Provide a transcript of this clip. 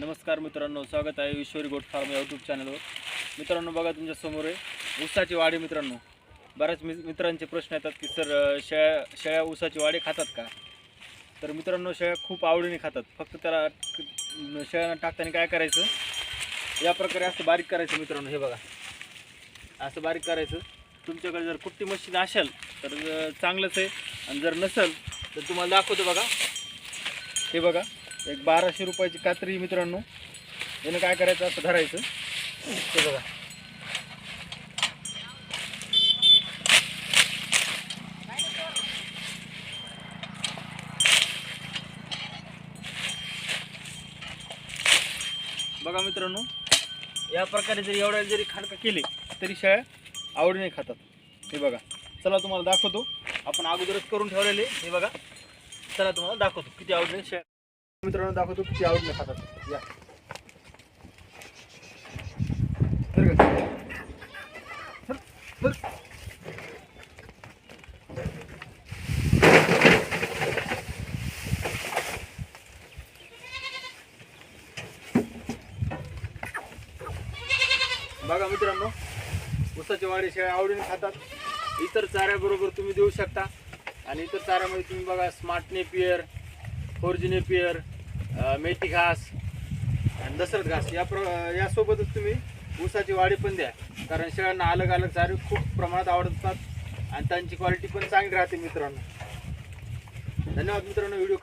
नमस्कार मित्रांनो स्वागत आहे ईश्वरी गोट फार्म या यूट्यूब चॅनलवर मित्रांनो बघा तुमच्यासमोर आहे. ऊसाची वाढी मित्रांनो. बऱ्याच मि मित्रांचे प्रश्न येतात की सर शेळ्या शेळ्या ऊसाची वाढी खातात का? तर मित्रांनो शेळ्या खूप आवडीने खातात. फक्त त्याला शेळ्यांना टाकताना काय करायचं? या प्रकारे असं बारीक करायचं मित्रांनो हे बघा. असं बारीक करायचं. तुमच्याकडे जर कुट्टी मशीन असेल तर चांगलंच आहे. आणि जर नसेल तर तुम्हाला दाखवतो बघा. हे बघा. एक बाराशे रुपयाची कात्री मित्रांनो. यानं काय करायचं? असं धरायचं. हे बघा. बघा मित्रांनो या प्रकारे जरी एवढ्या जरी खाडका केले तरी शेळ्या आवडीने खातात. हे बघा. चला तुम्हाला दाखवतो. आपण अगोदरच करून ठेवलेले. हे बघा. चला तुम्हाला दाखवतो. किती आवडीने शेळ्या मित्रांनो दाखवतो किती आवडीने खातात. या. बघा. मित्रांनो ऊसाची वाडी शेळ्या आवडीने खातात. इतर चाऱ्याबरोबर तुम्ही देऊ शकता. आणि इतर चाऱ्यामध्ये तुम्ही बघा smart napier four G napier मेथी घास आणि दसरत घास. या प्र यासोबतच तुम्ही ऊसाची वाढी पण द्या. कारण शेळ्यांना अलग अलग चारे खूप प्रमाणात आवडतात आणि त्यांची क्वालिटी पण चांगली राहते मित्रांनो. धन्यवाद मित्रांनो व्हिडिओ